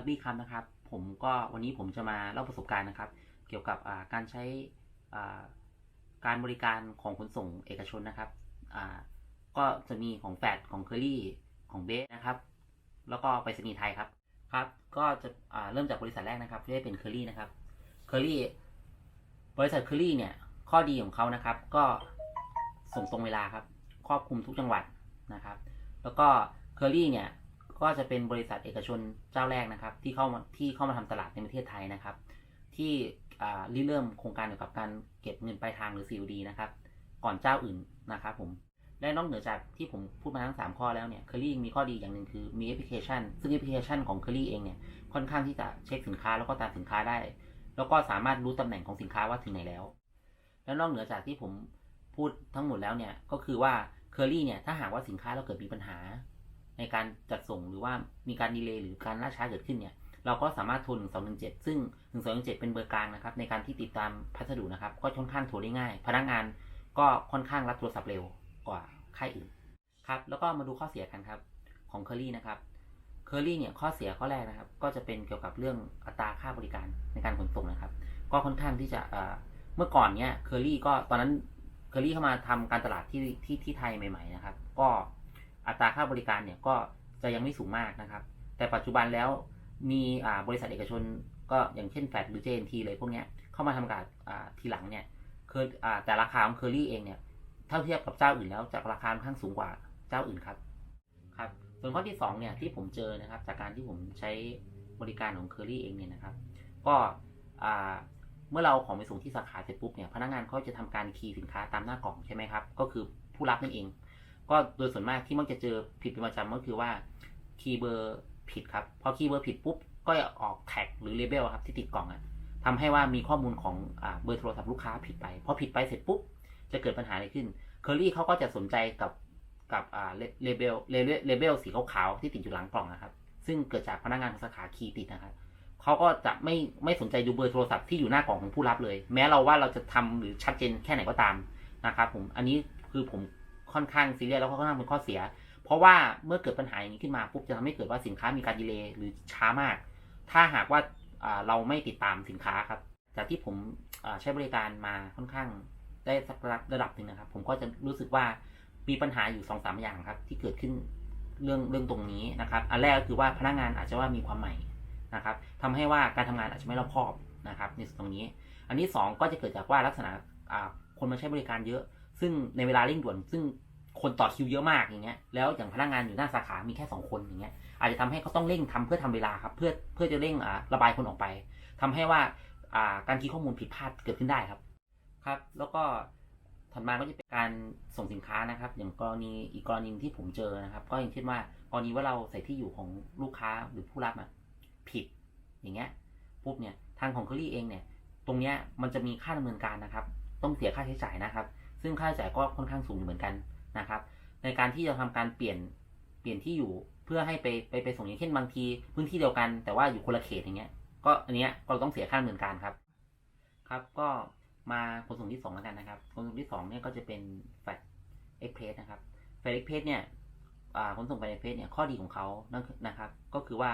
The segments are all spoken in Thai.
ักบี้ครับนะครับ ผมก็วันนี้ผมจะมาเล่าประสบการณ์นะครับ เกี่ยวกับการใช้การบริการของขนส่งเอกชนนะครับก็จะมีของแฟดของเคอรี่ของเบสนะครับ แล้วก็ไปรษณีย์ไทยครับครับ ก็จะเริ่มจากบริษัทแรกนะครับที่เป็นเคอรี่นะครับเคอรี่บริษัทเคอรี่เนี่ยข้อดีของเขานะครับ ก็ส่งตรงเวลาครับ ครอบคลุมทุกจังหวัดนะครับ แล้วก็เคอรี่เนี่ย ก็จะเป็นบริษัทเอกชนเจ้าแรกนะครับ ที่เข้ามาที่เข้ามาทำตลาดในประเทศไทยนะครับ ที่ริเริ่มโครงการเกี่ยวกับการเก็บเงินปลายทางหรือ COD นะครับ ก่อนเจ้าอื่นนะครับผมและนอกเหนือจากที่ผมพูดมาทั้ง 3 ข้อแล้วเนี่ยเคอรี่มีข้อดีอย่างหนึ่งคือมีแอปพลิเคชัน ซึ่งแอปพลิเคชันของเคอรี่เองเนี่ยค่อนข้างที่จะเช็คสินค้าแล้วก็ตามสินค้าได้ แล้วก็สามารถรู้ตำแหน่งของสินค้าว่าถึงไหนแล้ว แล้วนอกเหนือจากที่ผมพูดทั้งหมดแล้วเนี่ยก็คือว่าเคอรี่เนี่ยถ้าหากว่าสินค้าเราเกิดมีปัญหา ในการจัดส่งหรือว่ามีการดีเลย์หรือการล่าช้าเกิดขึ้นเนี่ยเราก็สามารถโทร1217 ซึ่ง 1217 เป็นเบอร์กลางนะครับ ในการที่ติดตามพัสดุนะครับ ก็ค่อนข้างโทรได้ง่าย พนักงานก็ค่อนข้างรับโทรศัพท์เร็วกว่าค่ายอื่นครับ แล้วก็มาดูข้อเสียกันครับของเคอรี่นะครับเคอรี่เนี่ยข้อเสียข้อแรกนะครับ ก็จะเป็นเกี่ยวกับเรื่องอัตราค่าบริการในการขนส่งนะครับ ก็ค่อนข้างที่จะเมื่อก่อนเนี่ยเคอรี่ก็ตอนนั้นเคอรี่เข้ามาทำการตลาดที่ที่ที่ไทยใหม่ ๆนะครับ ก็ อัตราค่าบริการเนี่ยก็จะยังไม่สูงมากนะครับ แต่ปัจจุบันแล้วมีบริษัทเอกชน ก็อย่างเช่นแฟดหรือ JNT เลยพวกนี้เข้ามาทำการทีหลังเนี่ยคออ่าแต่ราคาของเคอรี่เองเนี่ยถ้าเทียบกับเจ้าอื่นแล้วจากราคาค่อนข้างสูงกว่าเจ้าอื่นครับครับส่วนข้อที่สองเนี่ยที่ผมเจอนะครับจากการที่ผมใช้บริการของเคอรี่เองเนี่ยนะครับ ก็เมื่อเราของไปส่งที่สาขาเสร็จปุ๊บเนี่ยพนักงานเขาจะทำการคีย์สินค้าตามหน้ากล่องใช่ไหมครับ ก็คือผู้รับนั่นเอง ก็โดยส่วนมากที่มักจะเจอผิดเป็นประจำก็คือว่าคีย์เบอร์ผิดครับ พอคีย์เบอร์ผิดปุ๊บ ก็จะออกแท็กหรือเลเบลครับที่ติดกล่องอะทำให้ว่ามีข้อมูลของอเบอร์โทรศัพท์ลูกค้าผิดไป พอผิดไปเสร็จปุ๊บ จะเกิดปัญหาอะไรขึ้นเคอรี่เขาก็จะสนใจกับกับเลเบลเลเบลสีขาวๆที่ติดอยู่หลังกล่องนะครับ ซึ่งเกิดจากพนักงานของสาขาคีย์ติดนะครับเขาก็จะไม่ไม่สนใจดูเบอร์โทรศัพท์ที่อยู่หน้ากล่องของผู้รับเลย แม้เราว่าเราจะทำหรือชัดเจนแค่ไหนก็ตามนะครับผมอันนี้คือผม ค่อนข้างซีเรียสแล้วก็ค่อนข้างเป็นข้อเสีย เพราะว่าเมื่อเกิดปัญหาอย่างนี้ขึ้นมาปุ๊บจะทำให้เกิดว่าสินค้ามีการดีเลย์หรือช้ามาก ถ้าหากว่าเราไม่ติดตามสินค้าครับ จากที่ผมใช้บริการมาค่อนข้างได้สักระดับหนึ่งนะครับ ผมก็จะรู้สึกว่ามีปัญหาอยู่สองสามอย่างครับ ที่เกิดขึ้นเรื่องเรื่องตรงนี้นะครับ อันแรกก็คือว่าพนักงานอาจจะว่ามีความใหม่นะครับทำให้ว่าการทำงานอาจจะไม่รอบคอบนะครับในส่วนตรงนี้ อันที่สองก็จะเกิดจากว่าลักษณะคนมาใช้บริการเยอะ ซึ่งในเวลาเร่งด่วน ซึ่งคนต่อคิวเยอะมากอย่างเงี้ย แล้วอย่างพนักงานอยู่หน้าสาขา มีแค่สองคนอย่างเงี้ย อาจจะทำให้เขาต้องเร่งทำเพื่อทำเวลาครับ เพื่อเพื่อจะเร่งระบายคนออกไปทำให้ว่าการคีย์ข้อมูลผิดพลาดเกิดขึ้นได้ครับ ครับ แล้วก็ถัดมาก็จะเป็นการส่งสินค้านะครับ อย่างกรณีอีกกรณีที่ผมเจอนะครับ ก็อย่างเช่นว่ากรณีว่าเราใส่ที่อยู่ของลูกค้าหรือผู้รับอะผิดอย่างเงี้ยปุ๊บเนี่ยทางของเคอรี่เองเนี่ย ตรงเนี้ยมันจะมีค่าดำเนินการนะครับ ต้องเสียค่าใช้จ่ายนะครับ ซึ่งค่าใช้จ่ายก็ค่อนข้างสูงเหมือนกันนะครับ ในการที่จะทำการเปลี่ยนเปลี่ยนที่อยู่เพื่อให้ไปไปไปส่งอย่างเช่นบางที พื้นที่เดียวกันแต่ว่าอยู่คนละเขตอย่างเงี้ย ก็อันเนี้ยก็ต้องเสียค่าดำเนินการครับ ครับก็มาขนส่งที่สองแล้วกันนะครับขนส่งที่สองเนี่ยก็จะเป็นแฟลตเอ็กเพสนะครับแฟลตเอ็กเพสเนี่ยอ่าขนส่งแฟลตเอ็กเพสเนี่ยข้อดีของเขานั่นนะครับ ก็คือว่า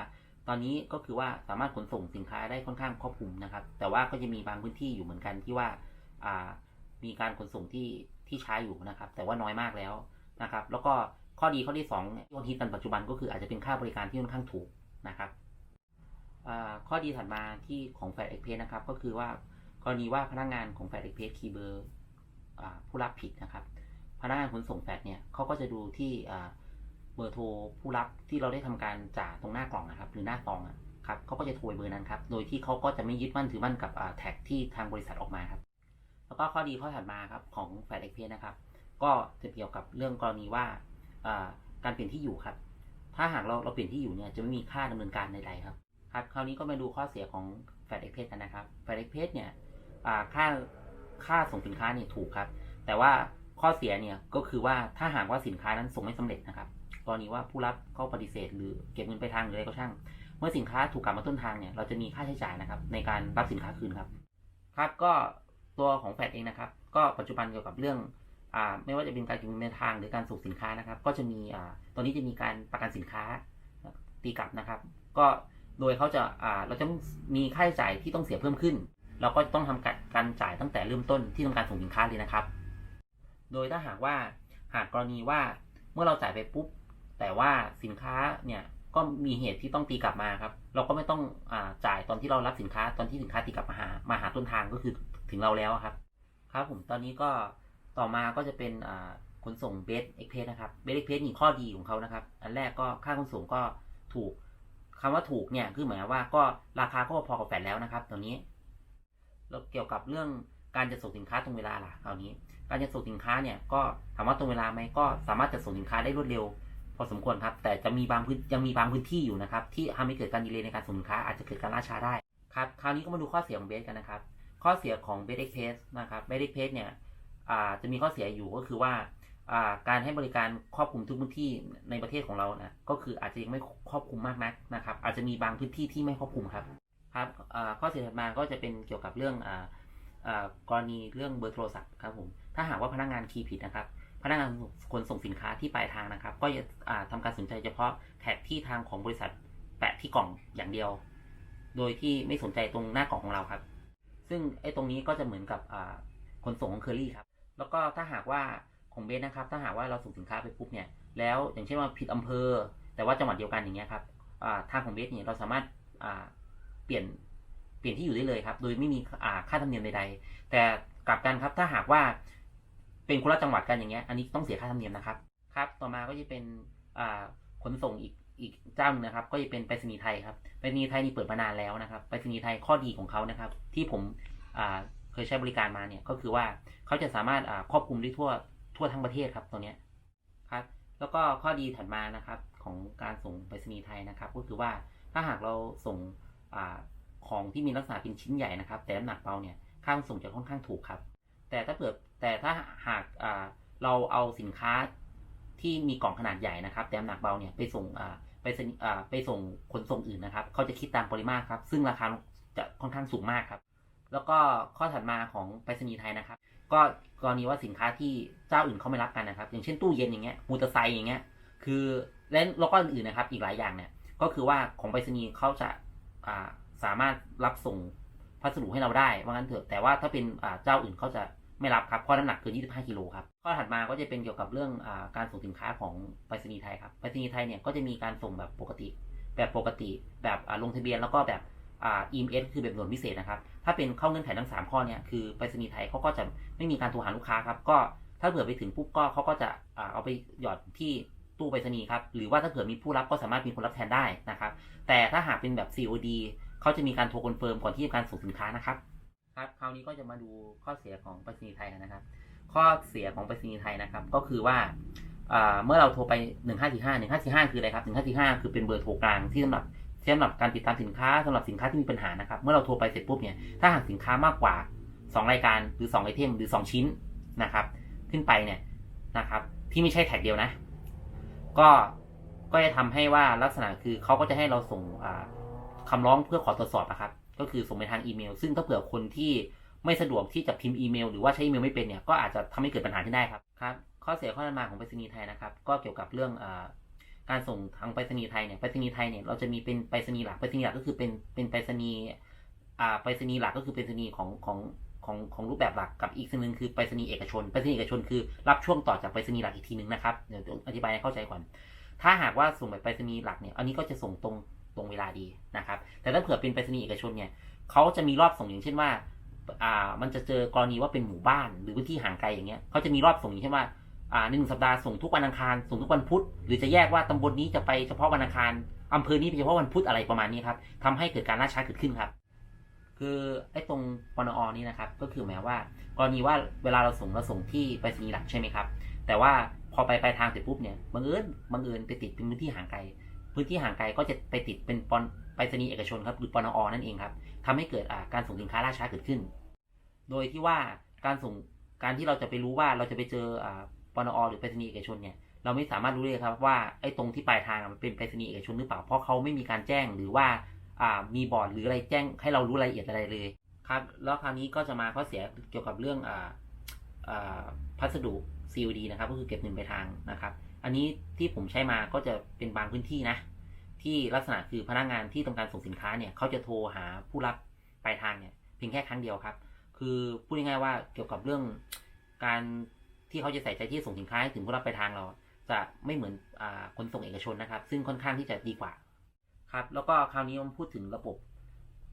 ตอนนี้ก็คือว่าสามารถขนส่งสินค้าได้ค่อนข้างครอบคลุมนะครับ แต่ว่าก็จะมีบางพื้นที่อยู่เหมือนกันที่ว่าอ่า มีการขนส่งที่ที่ใช้อยู่นะครับ แต่ว่าน้อยมากแล้วนะครับ แล้วก็ข้อดีข้อที่สองเนี่ยที่ฮิตกันปัจจุบันก็คืออาจจะเป็นค่าบริการที่ค่อนข้างถูกนะครับข้อดีถัดมาที่ของแฟลตเอ็กเพสนะครับ ก็คือว่ากรณีว่าพนักงานของแฟลตเอ็กเพสคีย์เบอร์ผู้รับผิดนะครับ พนักงานขนส่งแฟลตเนี่ยเขาก็จะดูที่เบอร์โทรผู้รับที่เราได้ทำการจ่าตรงหน้ากล่องนะครับ หรือหน้าซองอะครับเขาก็จะโทรเบอร์นั้นครับ โดยที่เขาก็จะไม่ยึดมั่นถือมั่นกับแท็กที่ทางบริษัทออกมาครับ แล้วก็ข้อดีข้อถัดมาครับของแฟลตเอ็กเพสนะครับ ก็จะเกี่ยวกับเรื่องกรณีว่าการเปลี่ยนที่อยู่ครับ ถ้าหากเราเราเปลี่ยนที่อยู่เนี่ยจะไม่มีค่าดำเนินการใดๆครับครับ คราวนี้ก็มาดูข้อเสียของแฟลตเอ็กเพสกันนะครับแฟลตเอ็กเพสเนี่ยค่าค่าส่งสินค้าเนี่ยถูกครับ แต่ว่าข้อเสียเนี่ยก็คือว่าถ้าหากว่าสินค้านั้นส่งไม่สำเร็จนะครับกรณีว่าผู้รับเขาปฏิเสธ หรือเก็บเงินไปทางหรืออะไรก็ช่าง เมื่อสินค้าถูกกลับมาต้นทางเนี่ยเราจะมีค่าใช้จ่ายนะครับในการรับสินค้าคืนครับ ครับก็ ตัวของแฟลตเองนะครับ ก็ปัจจุบันเกี่ยวกับเรื่องอไม่ว่าจะเป็นการกินปลายทางหรือการส่งสินค้านะครับ ก็จะมีตอนนี้จะมีการประกันสินค้าตีกลับนะครับ ก็โดยเขาจะาเราจะมีค่าใช้จ่ายที่ต้องเสียเพิ่มขึ้น เราก็ต้องทำการการจ่ายตั้งแต่เริ่มต้นที่ทำการส่งสินค้าเลยนะครับ โดยถ้าหากว่าหากกรณีว่าเมื่อเราจ่ายไปปุ๊บ แต่ว่าสินค้าเนี่ยก็มีเหตุที่ต้องตีกลับมาครับ เราก็ไม่ต้องอจ่ายตอนที่เรารับสินค้าตอนที่สินค้าตีกลับมาหามาหาต้นทางก็คือ ถึงเราแล้วครับ ครับผมตอนนี้ก็ต่อมาก็จะเป็นขนส่งเบสเอ็กเพสนะครับเบสเอ็กเพสนี่ข้อดีของเขานะครับ อันแรกก็ค่าขนส่งก็ถูกคำว่าถูกเนี่ยคือหมายว่าก็ราคาก็พอกับแฟดแล้วนะครับตอนนี้แล้วเกี่ยวกับเรื่องการจะส่งสินค้าตรงเวลาล่ะคราวนี้ การจะส่งสินค้าเนี่ยก็ถามว่าตรงเวลาไหมก็สามารถจะส่งสินค้าได้รวดเร็ว พอสมควรครับ แต่จะมีบางพื้นยังมีบางพื้นที่อยู่นะครับ ที่ทำให้เกิดการดีเลย์ในการส่งสินค้าอาจจะเกิดการล่าช้าได้ครับคราวนี้ก็มาดูข้อเสียของเบสกันนะครับ ข้อเสียของเบสเอ็กเพสนะครับเบสเอ็กเพสเนี่ยจะมีข้อเสียอยู่ก็คือว่าการให้บริการครอบคลุมทุกพื้นที่ในประเทศของเรานะก็คืออาจจะยังไม่ครอบคลุมมากนักนะครับ อาจจะมีบางพื้นที่ที่ไม่ครอบคลุมครับครับข้อเสียถัดมาก็จะเป็นเกี่ยวกับเรื่องออกรณีเรื่องเบอร์โทรศัพท์ครับผมถ้าหากว่าพนักงานคีย์ผิดนะครับ พนักงานขนส่งสินค้าที่ปลายทางนะครับ ก็จะอ่าทำการสนใจเฉพาะแท็กที่ทางของบริษัทแปะที่กล่องอย่างเดียว โดยที่ไม่สนใจตรงหน้ากล่องของเราครับ ซึ่งไอ้ตรงนี้ก็จะเหมือนกับขนส่งของเคอรี่ครับ แล้วก็ถ้าหากว่าของเบสนะครับ ถ้าหากว่าเราส่งสินค้าไปปุ๊บเนี่ย แล้วอย่างเช่นว่าผิดอำเภอ แต่ว่าจังหวัดเดียวกันอย่างเงี้ยครับทางของเบสเนี่ยเราสามารถเปลี่ยนเปลี่ยนที่อยู่ได้เลยครับ โดยไม่มีค่าธรรมเนียมใดๆ แต่กลับกันครับ ถ้าหากว่าเป็นคนละจังหวัดกันอย่างเงี้ย อันนี้ต้องเสียค่าธรรมเนียมนะครับ ครับ ต่อมาก็จะเป็นขนส่งอีก อีกเจ้าหนึงนะครับ ก็จะเป็นไปรษณีย์ไทยครับไปรษณีย์ไทยนี่เปิดมานานแล้วนะครับไปรษณีย์ไทยข้อดีของเขานะครับ ที่ผมเคยใช้บริการมาเนี่ยก็คือว่าเขาจะสามารถครอบคลุมได้ทั่วทั่วทั้งประเทศครับตัวเนี้ยครับ แล้วก็ข้อดีถัดมานะครับของการส่งไปรษณีย์ไทยนะครับ ก็คือว่าถ้าหากเราส่งอของที่มีลักษณะเป็นชิ้นใหญ่นะครับ แต่น้ำหนักเบาเนี่ยค่าขนส่งจะค่อนข้างถูกครับ แต่ถ้าเกิดแต่ถ้าหากเราเอาสินค้า ที่มีกล่องขนาดใหญ่นะครับ แต่น้ำหนักเบาเนี่ยไปส่งอ่าไปสนิอ่าไปส่งขนส่งอื่นนะครับเขาจะคิดตามปริมาตรครับ ซึ่งราคาจะค่อนข้างสูงมากครับ แล้วก็ข้อถัดมาของไปรษณีย์ไทยนะครับ ก็กรณีว่าสินค้าที่เจ้าอื่นเขาไม่รับกันนะครับ อย่างเช่นตู้เย็นอย่างเงี้ยมอเตอร์ไซค์อย่างเงี้ยคือและแล้วก็อื่นๆนะครับ อีกหลายอย่างเนี่ยก็คือว่าของไปรษณีย์เขาจะอ่าสามารถรับส่งพัสดุให้เราได้ว่างั้นเถอะแต่ว่าถ้าเป็นอ่าเจ้าอื่นเขาจะ ไม่รับครับเพราะน้ำหนักเกิน 25 กิโลครับ ข้อถัดมาก็จะเป็นเกี่ยวกับเรื่องอการส่งสินค้าของไปรษณีย์ไทยครับ ไปรษณีย์ไทยเนี่ยก็จะมีการส่งแบบปกติ แบบปกติ แบบลงทะเบียนแล้วก็แบบอ่า EMS คือแบบด่วนพิเศษนะครับ ถ้าเป็นเข้าเงื่อนไขทั้ง 3 ข้อเนี่ยคือไปรษณีย์ไทยเขาก็จะไม่มีการโทรหาลูกค้าครับ ก็ถ้าเผื่อไปถึงปุ๊บก็เขาก็จะเอาไปหยอดที่ตู้ไปรษณีย์ครับ หรือว่าถ้าเผื่อมีผู้รับก็สามารถมีคนรับแทนได้นะครับ แต่ถ้าหากเป็นแบบ COD เขาจะมีการโทรคอนเฟิร์มก่อนที่จะการส่งสินค้านะครับ ครับคราวนี้ก็จะมาดูข้อเสียของไปรษณีย์ไทยนะครับ ข้อเสียของไปรษณีย์ไทยนะครับ ก็คือว่าเมื่อเราโทรไป 1545 1545 คืออะไรครับ 1545 คือเป็นเบอร์โทรกลางที่สำหรับที่สำหรับการติดตามสินค้าสำหรับสินค้าที่มีปัญหานะครับ เมื่อเราโทรไปเสร็จปุ๊บเนี่ย ถ้าหากสินค้ามากกว่า 2 รายการหรือ2ไอเทมหรือ 2 ชิ้นนะครับ ขึ้นไปเนี่ยนะครับ ที่ไม่ใช่แท็กเดียวนะ ก็ก็จะทำให้ว่าลักษณะคือเขาก็จะให้เราส่งอ่าคำร้องเพื่อขอตรวจสอบนะครับ ก็คือส่งไปทางอีเมล ซึ่งถ้าเผื่อคนที่ไม่สะดวกที่จะพิมพ์อีเมล หรือว่าใช้อีเมลไม่เป็นเนี่ยก็อาจจะทำให้เกิดปัญหาขึ้นได้ครับครับข้อเสียข้อถัดมาของไปรษณีย์ไทยนะครับ ก็เกี่ยวกับเรื่องอการส่งทางไปรษณีย์ไทยเนี่ยไปรษณีย์ไทยเนี่ยเราจะมีเป็นไปรษณีย์หลักไปรษณีย์หลักก็คือเป็นเป็นไปรษณีย์ไปรษณีย์หลักก็คือไปรษณีย์ของของของของรูปแบบหลักกับอีกสิ่งหนึ่งคือไปรษณีย์เอกชนไปรษณีย์เอกชนคือรับช่วงต่อจากไปรษณีย์หลักอีกทีหนึ่งนะครับเดี๋ยวอธิบายให้เข้าใจก่อนถ้าหากว่าส่งแบบไปรษณีย์หลักเนี่ยอันนี้ก็จะส่งตรง ตรงเวลาดีนะครับ แต่ถ้าเผื่อเป็นไปรษณีย์เอกชนเนี่ยเขาจะมีรอบส่งอย่างเช่นว่า อ่า มันจะเจอกรณีว่าเป็นหมู่บ้านหรือพื้นที่ห่างไกลอย่างเงี้ยเขาจะมีรอบส่งอย่างเช่นว่าอ่าในหนึ่งสัปดาห์ส่งทุกวันอังคารส่งทุกวันพุธหรือจะแยกว่าตำบลนี้จะไปเฉพาะวันอังคารอำเภอนี้ไปเฉพาะวันพุธอะไรประมาณนี้ครับทำให้เกิดการล่าช้าเกิดขึ้นครับ คือไอ้ตรงปนอนี่นะครับ ก็คือหมายว่า กรณีว่าเวลาเราส่งเราส่งที่ไปรษณีย์หลักใช่ไหมครับ แต่ว่าพอไปปลายทางเสร็จปุ๊บเนี่ยบังเอิญบังเอิญไปติดเป็นพื้นที่ห่างไกล พื้นที่ห่างไกลก็จะไปติดเป็นปอนไปรษณีย์เอกชนครับหรือปนอนั่นเองครับทำให้เกิดการส่งสินค้าล่าช้าเกิดขึ้น โดยที่ว่าการส่งการที่เราจะไปรู้ว่าเราจะไปเจออ่าปนอหรือไปรษณีย์เอกชนเนี่ยเราไม่สามารถรู้เลยครับว่าไอ้ตรงที่ปลายทางมันเป็นไปรษณีย์เอกชนหรือเปล่าเพราะเขาไม่มีการแจ้งหรือว่ามีบอร์ดหรืออะไรแจ้งให้เรารู้รายละเอียดอะไรเลยครับแล้วคราวนี้ก็จะมาข้อเสียเกี่ยวกับเรื่องออพัสดุ COD นะครับก็คือเก็บเงินไปลายทางนะครับ อันนี้ที่ผมใช้มาก็จะเป็นบางพื้นที่นะ ที่ลักษณะคือพนักงานที่ทำการส่งสินค้าเนี่ยเขาจะโทรหาผู้รับปลายทางเนี่ยเพียงแค่ครั้งเดียวครับ คือพูดง่ายๆว่าเกี่ยวกับเรื่องการที่เขาจะใส่ใจที่ส่งสินค้าให้ถึงผู้รับปลายทางเรา จะไม่เหมือนอาขนส่งเอกชนนะครับ ซึ่งค่อนข้างที่จะดีกว่าครับ แล้วก็คราวนี้ผมพูดถึงระบบ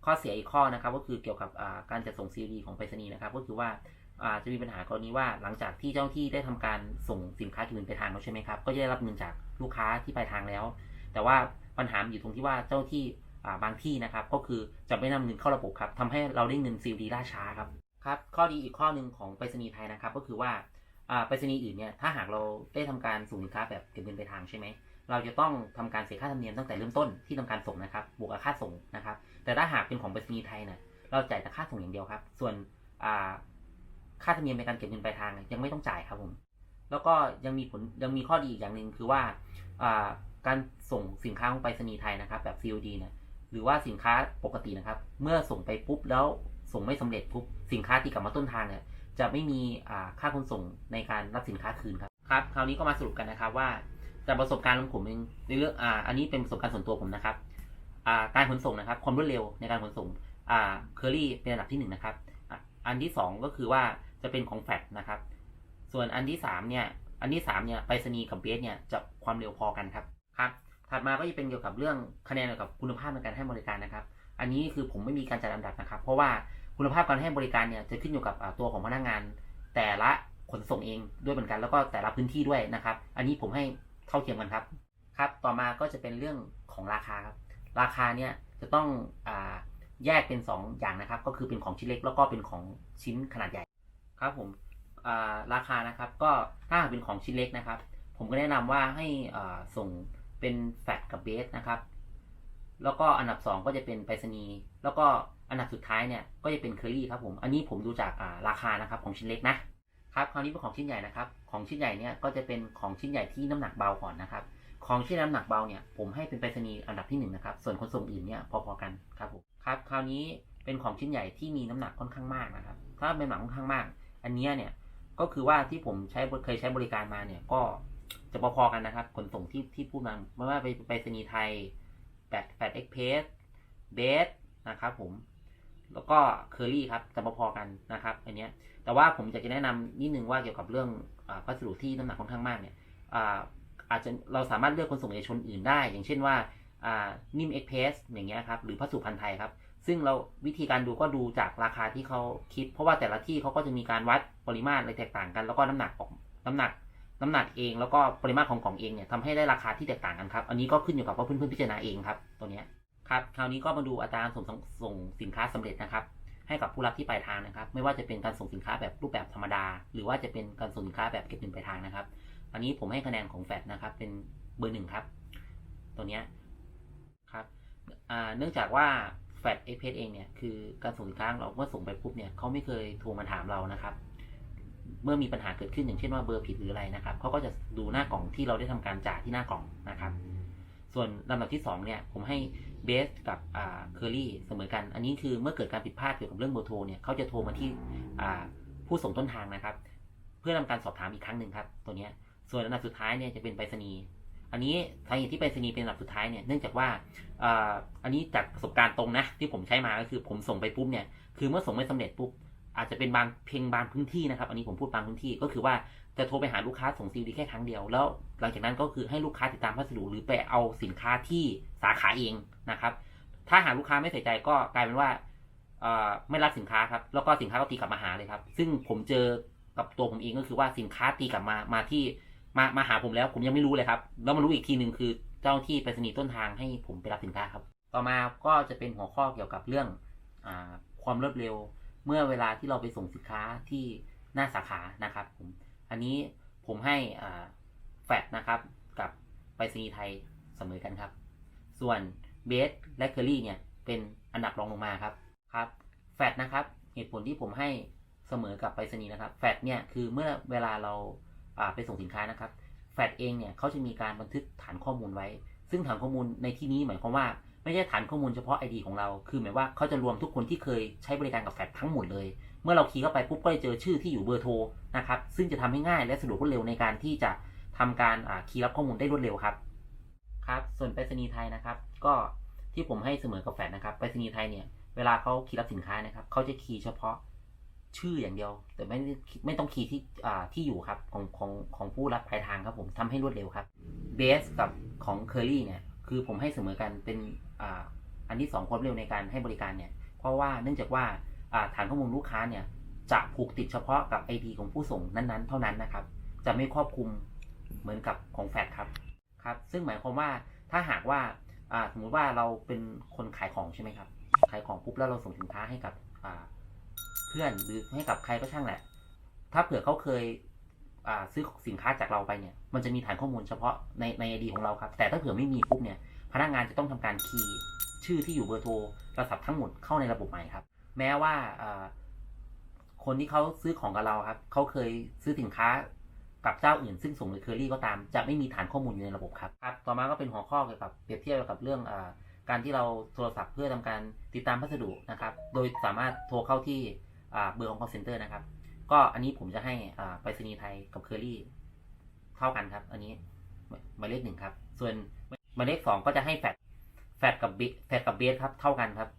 ข้อเสียอีกข้อนะครับ ก็คือเกี่ยวกับการจัดส่ง COD ของไปรษณีย์นะครับ ก็คือว่า อาจะมีปัญหากรณีว่าหลังจากที่เจ้าที่ได้ทำการส่งสินค้าถึงไปทางแล้วใช่ไหมครับ ก็จะได้รับเงินจากลูกค้าที่ปลายทางแล้ว แต่ว่าปัญหาอยู่ตรงที่ว่าเจ้าที่บางที่นะครับ ก็คือจะไม่นำเงินเข้าระบบครับทำให้เราได้เงิน COD ล่าช้าครับครับ ข้อดีอีกข้อหนึ่งของไปรษณีย์ไทยนะครับ ก็คือว่าไปรษณีย์อื่นเนี่ยถ้าหากเราได้ทำการส่งสินค้าแบบเก็บเงินไปทางใช่ไหมเราจะต้องทำการเสียค่าธรรมเนียมตั้งแต่เริ่มต้นที่ทำการส่งนะครับบวกกับค่าส่งนะครับ แต่ถ้าหากเป็นของไปรษณีย์ไทยเนี่ยเราจ่ายแต่ค่าส่งอย่างเดียวครับ ส่วนอ่า ค่าธรรมเนียมในการเก็บเงินปลายทางยังไม่ต้องจ่ายครับผม แล้วก็ยังมีผลยังมีข้อดีอีกอย่างหนึ่งคือว่าการส่งสินค้าของไปรษณีย์ไทยนะครับ แบบ COD เนี่ยหรือว่าสินค้าปกตินะครับ เมื่อส่งไปปุ๊บแล้วส่งไม่สำเร็จปุ๊บสินค้าตีกลับมาต้นทางเนี่ยจะไม่มีค่าขนส่งในการรับสินค้าคืนครับครับคราวนี้ก็มาสรุปกันนะครับว่าจากประสบการณ์ของผมเองในเรื่องอ่าอันนี้เป็นประสบการณ์ส่วนตัวผมนะครับอ่าการขนส่งนะครับ ความรวดเร็วในการขนส่งอ่าเคอรี่เป็นอันดับที่หนึ่งนะครับ อันที่สองก็คือว่าจะเป็นของแฟลตนะครับ ส่วนอันที่สามเนี่ย อันที่สามเนี่ย ไปรษณีย์กับเบสเนี่ยจะความเร็วพอกันครับ ครับ ถัดมาก็จะเป็นเกี่ยวกับเรื่องคะแนนเกี่ยวกับคุณภาพในการให้บริการนะครับ อันนี้คือผมไม่มีการจัดลำดับนะครับ เพราะว่าคุณภาพการให้บริการเนี่ยจะขึ้นอยู่กับตัวของพนักงาน แต่ละขนส่งเองด้วยเหมือนกัน แล้วก็แต่ละพื้นที่ด้วยนะครับ อันนี้ผมให้เท่าเทียมกันครับ ครับ ต่อมาก็จะเป็นเรื่องของราคาครับ ราคาเนี่ยจะต้องอา แยกเป็น 2 อย่างนะครับ ก็คือเป็นของชิ้นเล็กแล้วก็เป็นของชิ้นขนาดใหญ่ครับผมราคานะครับก็ถ้าเป็นของชิ้นเล็กนะครับ ผมก็แนะนำว่าให้ส่งเป็นแฟตกับเบสนะครับ แล้วก็อันดับ 2 ก็จะเป็นไปรษณีย์แล้วก็อันดับสุดท้ายเนี่ยก็จะเป็นเคอรี่ครับผมอันนี้ผมดูจากราคานะครับของชิ้นเล็กนะครับคราวนี้เป็นของชิ้นใหญ่นะครับ ของชิ้นใหญ่เนี่ยก็จะเป็นของชิ้นใหญ่ที่น้ำหนักเบาก่อนนะครับ ของที่น้ำหนักเบาเนี่ยผมให้เป็นไปรษณีย์อันดับที่หนึ่งนะครับ ส่วนขนส่งอื่นเนี่ยพอๆกันครับผมครับคราวนี้เป็นของชิ้นใหญ่ที่มีน้ำหนักค่อนข้างมากนะครับ ถ้าเป็นหนักค่อนข้างมาก อันนี้เนี่ยก็คือว่าที่ผมใช้เคยใช้บริการมาเนี่ยก็จะพอๆกันนะครับ ขนส่งที่ที่พูดมาไม่ว่าไปไปรษณีย์ไทยแปดแปดเอ็กเพสเบสนะครับผมแล้วก็เคอรี่ครับจะพอๆกันนะครับอันนี้แต่ว่าผมอยากจะแนะนำนิดนึงว่าเกี่ยวกับเรื่องอพัสดุที่น้ำหนักค่อนข้างมากเนี่ย อาจจะเราสามารถเลือกขนส่งเอกชนอื่นได้ อย่างเช่นว่าอ่านิ่มเอ็กเพสอย่างเงี้ยครับหรือพัสดุพันธ์ไทยครับ ซึ่งเราวิธีการดูก็ดูจากราคาที่เขาคิด เพราะว่าแต่ละที่เขาก็จะมีการวัดปริมาตรอะไรแตกต่างกัน แล้วก็น้ำหนักออกน้ำหนักน้ำหนักเองแล้วก็ปริมาตรของของเองเนี่ยทำให้ได้ราคาที่แตกต่างกันครับ อันนี้ก็ขึ้นอยู่กับว่าเพื่อนๆพิจารณาเองครับ ตัวเนี้ยครับ คราวนี้ก็มาดูอัตราส่งส่งสินค้าสำเร็จนะครับ ให้กับผู้รับที่ปลายทางนะครับ ไม่ว่าจะเป็นการส่งสินค้าแบบรูปแบบธรรมดา หรือว่าจะเป็นการส่งสินค้าแบบเก็บเงินปลายทางนะครับ อันนี้ผมให้คะแนนของแฟดนะครับ เป็นเบอร์หนึ่งครับ ตัวเนี้ยครับเนื่องจากว่าแฟดเอเพเองเนี่ยคือการส่งสินค้าเราเมื่อส่งไปปุ๊บเนี่ยเขาไม่เคยโทรมาถามเรานะครับ เมื่อมีปัญหาเกิดขึ้นอย่างเช่นว่าเบอร์ผิดหรืออะไรนะครับเขาก็จะดูหน้ากล่องที่เราได้ทำการจ่ายที่หน้ากล่องนะครับ ส่วนลำดับที่สองเนี่ยผมให้เบสกับเคอรี่เสมอกัน อันนี้คือเมื่อเกิดการผิดพลาดเกี่ยวกับเรื่องเบอร์โทรเนี่ยเขาจะโทรมาที่ผู้ส่งต้นทางนะครับ เพื่อทำการสอบถามอีกครั้งหนึ่งครับ ตัวเนี้ย ส่วนอันดับสุดท้ายเนี่ยจะเป็นไปรษณีย์อันนี้สาเหตุที่ไปรษณีย์เป็นอันดับสุดท้ายเนี่ยเนื่องจากว่าอ่าอันนี้จากประสบการณ์ตรงนะที่ผมใช้มาก็คือผมส่งไปปุ๊บเนี่ยคือเมื่อส่งไม่สำเร็จปุ๊บอาจจะเป็นบางเพียงบางพื้นที่นะครับ อันนี้ผมพูดบางพื้นที่ก็คือว่าจะโทรไปหาลูกค้าส่งซีดีแค่ครั้งเดียว แล้วหลังจากนั้นก็คือให้ลูกค้าติดตามพัสดุหรือไปเอาสินค้าที่สาขาเองนะครับ ถ้าหาลูกค้าไม่ใส่ใจก็กลายเป็นว่าอ่อไม่รับสินค้าครับ แล้วก็สินค้าก็ตีกลับมาหาเลยครับ ซึ่งผมเจอกับตัวผมเองก็คือว่าสินค้าตีกลับมามาที่ มามาหาผมแล้วผมยังไม่รู้เลยครับ แล้วมารู้อีกทีหนึ่งคือเจ้าที่ไปรษณีย์ต้นทางให้ผมไปรับสินค้าครับ ต่อมาก็จะเป็นหัวข้อเกี่ยวกับเรื่องอความรวดเร็ว เมื่อเวลาที่เราไปส่งสินค้าที่หน้าสาขานะครับผมอันนี้ผมให้แฟดนะครับกับไปรษณีย์ไทยเสมอกันครับ ส่วนเบสและเคอรี่เนี่ยเป็นอันดับรองลงมาครับครับแฟดนะครับเหตุผลที่ผมให้เสมอกับไปรษณีย์นะครับแฟดเนี่ยคือเมื่อเวลาเรา ไปส่งสินค้านะครับแฟดเองเนี่ยเขาจะมีการบันทึกฐานข้อมูลไว้ ซึ่งฐานข้อมูลในที่นี้หมายความว่าไม่ใช่ฐานข้อมูลเฉพาะ ID ของเรา คือหมายว่าเขาจะรวมทุกคนที่เคยใช้บริการกับแฟดทั้งหมดเลย เมื่อเราคีย์เข้าไปปุ๊บก็จะเจอชื่อที่อยู่เบอร์โทรนะครับ ซึ่งจะทำให้ง่ายและสะดวกรวดเร็วในการที่จะทำการคีย์รับข้อมูลได้รวดเร็วครับ ครับ ส่วนไปรษณีย์ไทยนะครับ ก็ที่ผมให้เสมอกับแฟดนะครับ ไปรษณีย์ไทยเนี่ย เวลาเขาคีย์รับสินค้านะครับ เขาจะคีย์เฉพาะ ชื่ออย่างเดียว แต่ไม่ไม่ต้องคีย์ที่อ่าที่อยู่ครับของของของผู้รับปลายทางครับผมทำให้รวดเร็วครับเบสกับของเคอรี่เนี่ยคือผมให้เสมอกันเป็นอ่าอันที่สองความเร็วในการให้บริการเนี่ยเพราะว่าเนื่องจากว่าอ่าฐานข้อมูลลูกค้าเนี่ยจะผูกติดเฉพาะกับ ID ของผู้ส่งนั้นๆ เท่านั้นนะครับ จะไม่ครอบคลุมเหมือนกับของแฟดครับครับ ซึ่งหมายความว่าถ้าหากว่าอ่าสมมุติว่าเราเป็นคนขายของใช่ไหมครับ ขายของปุ๊บแล้วเราส่งสินค้าให้กับอ่า พื่อนหรือให้กับใครก็ช่างแหละ ถ้าเผื่อเขาเคยซื้อสินค้าจากเราไปเนี่ย มันจะมีฐานข้อมูลเฉพาะในในไอดีของเราครับ แต่ถ้าเผื่อไม่มีปุ๊บเนี่ย พนักงานจะต้องทำการคีย์ชื่อที่อยู่เบอร์โทรโทรศัพท์ทั้งหมดเข้าในระบบใหม่ครับ แม้ว่าคนที่เขาซื้อของกับเราครับ เขาเคยซื้อสินค้ากับเจ้าอื่น ซึ่งส่งโดยเคอรี่ก็ตาม จะไม่มีฐานข้อมูลอยู่ในระบบครับครับ ต่อมาก็เป็นหัวข้อเกี่ยวกับเปรียบเทียบกับเรื่องอการที่เราโทรศัพท์เพื่อทำการติดตามพัสดุนะครับ โดยสามารถโทรเข้าที่ เบอร์ของ call center นะครับ ก็อันนี้ผมจะให้ไปรษณีย์ไทยกับเคอรี่เท่ากันครับ อันนี้หมายเลขหนึ่งครับ ส่วนหมายเลขสองก็จะให้แฟดแฟดกับเบแฟดกับเบสครับเท่ากันครับ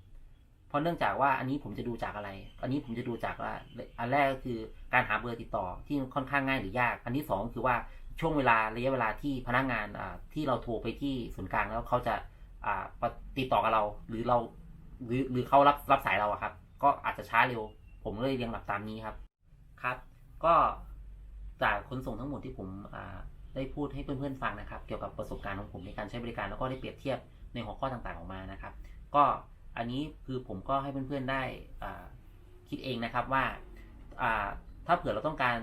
เพราะเนื่องจากว่าอันนี้ผมจะดูจากอะไร อันนี้ผมจะดูจากว่าอันแรกก็คือการหาเบอร์ติดต่อที่ค่อนข้างง่ายหรือยาก อันที่สองคือว่าช่วงเวลาระยะเวลาที่พนักงานที่เราโทรไปที่ศูนย์กลางแล้วเขาจะติดต่อกับเราหรือเราหรือหรือเขารับรับสายเราครับ ก็อาจจะช้าเร็ว ผมเลยเรียงลำดับตามนี้ครับครับ ก็จากขนส่งทั้งหมดที่ผมได้พูดให้เพื่อนๆฟังนะครับ เกี่ยวกับประสบการณ์ของผมในการใช้บริการแล้วก็ได้เปรียบเทียบในหัวข้อต่างๆออกมานะครับ ก็อันนี้คือผมก็ให้เพื่อนๆได้คิดเองนะครับว่าถ้าเผื่อเราต้องการ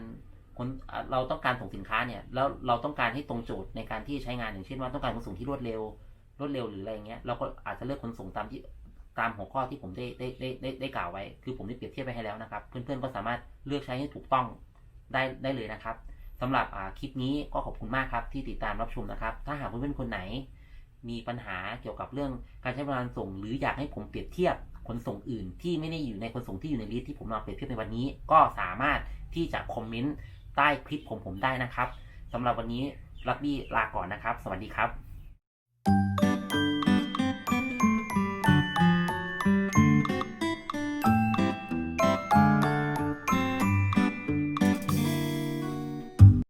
คนเราต้องการส่งสินค้าเนี่ยแล้วเราต้องการให้ตรงโจทย์ในการที่ใช้งานอย่างเช่นว่าต้องการขนส่งที่รวดเร็ว รวดเร็วหรืออะไรเงี้ยเราก็อาจจะเลือกขนส่งตามที่ ตามหัวข้อที่ผมได้ได้ได้ได้ได้กล่าวไว้ คือผมได้เปรียบเทียบไปให้แล้วนะครับ เพื่อนๆก็สามารถเลือกใช้ให้ถูกต้องได้ได้เลยนะครับสำหรับอ่าคลิปนี้ก็ขอบคุณมากครับที่ติดตามรับชมนะครับ ถ้าหากเพื่อนๆคนไหน มีปัญหาเกี่ยวกับเรื่องการใช้บริการส่ง หรืออยากให้ผมเปรียบเทียบขนส่งอื่น ที่ไม่ได้อยู่ในขนส่งที่อยู่ในลิสต์ที่ผมมาเปรียบเทียบในวันนี้ ก็สามารถที่จะคอมเมนต์ใต้คลิปผมผมได้นะครับสำหรับวันนี้ลักบี้ลาก่อนนะครับ สวัสดีครับ